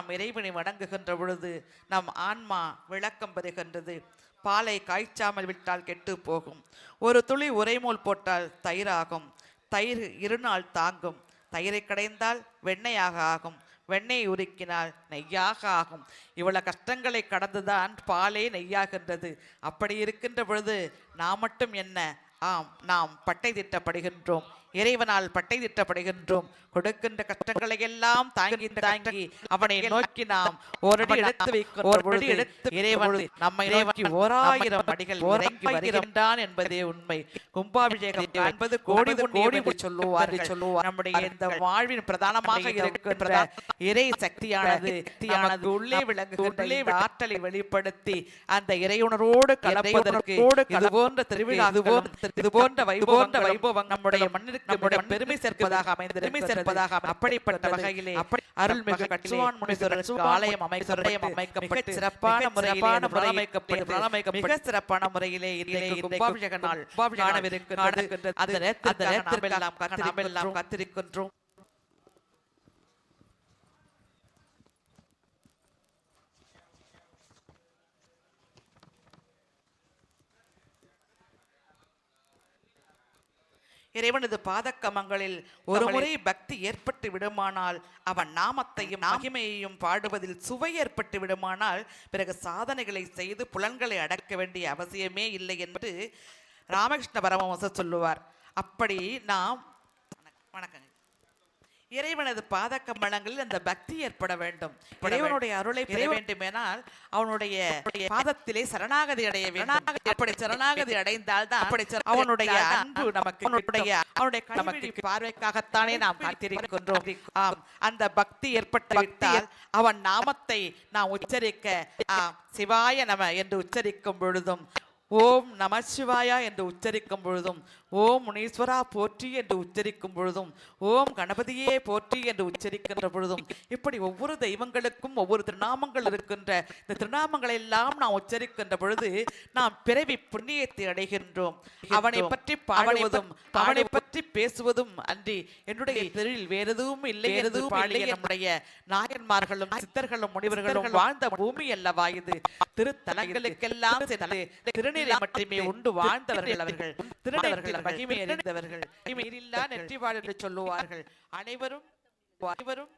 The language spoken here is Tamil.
நாம் இறைவனை வணங்குகின்ற பொழுது நம் ஆன்மா விளக்கம் பெறுகின்றது. பாலை காய்ச்சாமல் விட்டால் கெட்டு போகும். ஒரு துளி உரைமூல் போட்டால் தயிராகும். தயிர் இருநாள் தாங்கும். தயிரை கடைந்தால் வெண்ணெயாக ஆகும். வெண்ணெய் உருக்கினால் நெய்யாக ஆகும். இவ்வளவு கஷ்டங்களை கடந்துதான் பாலே நெய்யாகின்றது. அப்படி இருக்கின்ற பொழுது நாம் மட்டும் என்ன? ஆம் நாம் பட்டை திட்டப்படுகின்றோம். இறைவனால் பட்டை திட்டப்படுகின்றோம். கொடுக்கின்ற கஷ்டங்களை எல்லாம் தாங்கி தாங்கி அவனை நோக்கி நாம் ஒரு எடுத்து வைக்கின்ற பொழுது இறைவன் நம்மை நோக்கி ஓராயிரம் அடிகள் இறங்கி வருகின்றான் என்பதே உண்மை. கும்பாபிஷேகம் என்பது கோடி கோடி சொல்லுவார்கள். சொல்லுவார் நம்முடைய இந்த வாழ்வின் பிரதானமாக இருக்கின்ற இறை சக்தியானது நமக்கு உள்ளே விளங்குகின்ற ஆற்றலை வெளிப்படுத்தி அந்த இறையுணரோடு கலப்பதற்கு இது போன்ற திருவிழா இது போன்ற வைபோன்ற வைபவம் நம்முடைய மண்ணிற்கு நம்முடைய பெருமை சேர்ப்பதாக அமைந்து பெருமை சேர்ப்பதாக அப்படிப்பட்ட வகையிலே அருள்மிகு கட்சுவான் முனீஸ்வரருக்கு ஆலயம் அமைக்கப்பட்டு அமைக்கப்பட்டு சிறப்பான முறையிலான மிக சிறப்பான முறையிலே இன்றைக்கு கும்பாபிஷேக நாள் காணவிருக்கின்றது. அந்த நேரத்திற்கு நாம் கத்திரிக்கெல்லாம் கத்திரிக்கின்றோம். இறைவனது பாதக்கமங்களில் ஒரு முறை பக்தி ஏற்பட்டு விடுமானால் அவன் நாமத்தையும் மகிமையையும் பாடுவதில் சுவை ஏற்பட்டு விடுமானால் பிறகு சாதனைகளை செய்து புலன்களை அடக்க வேண்டிய அவசியமே இல்லை என்று ராமகிருஷ்ண பரமஹம்சர் சொல்லுவார். அப்படி நாம் வணக்கம், வணக்கங்க. இறைவனது பாத கமலங்களில் அந்த பக்தி ஏற்பட வேண்டும். இறைவனுடைய அருளை பெற வேண்டுமேனால் அவனுடைய பாதத்திலே சரணாகதி அடைய வேண்டும். அப்படி சரணாகதி அடைந்தால் தான் அவனுடைய அன்பு நமக்கு அவனுடைய அவனுடைய நமக்கு பார்வைக்காகத்தானே நாம் காத்திருக்கின்றோம். ஆம். அந்த பக்தி ஏற்பட்டு விட்டால் அவன் நாமத்தை நாம் உச்சரிக்க சிவாய நம என்று உச்சரிக்கும் பொழுதும் ஓம் நமசிவாயா என்று உச்சரிக்கும் பொழுதும் ஓம் முனீஸ்வரா போற்றி என்று உச்சரிக்கும் பொழுதும் ஓம் கணபதியே போற்றி என்று உச்சரிக்கின்ற பொழுதும் இப்படி ஒவ்வொரு தெய்வங்களுக்கும் ஒவ்வொரு திருநாமங்கள் இருக்கின்ற இந்த திருநாமங்களை எல்லாம் நாம் உச்சரிக்கின்ற பொழுது நாம் பிறவி புண்ணியத்தை அடைகின்றோம். அவனை பற்றி பாடுவதும் அவனை பற்றி பேசுவதும் அன்றி என்னுடைய தெருவில் வேறு எதுவும் இல்லை எதுவும் பாடிய நம்முடைய நாயன்மார்களும் சித்தர்களும் முனிவர்களும் வாழ்ந்த பூமி அல்லவா இது திருத்தலங்களுக்கெல்லாம் சென்று திருநீரை மட்டுமே உண்டு. வாழ்ந்தவர்கள் அவர்கள் திருநவர்கள் மகிமை அறிந்தவர்கள் மகிமையில்லா நெற்றிவாள் என்று சொல்லுவார்கள். அனைவரும் அனைவரும்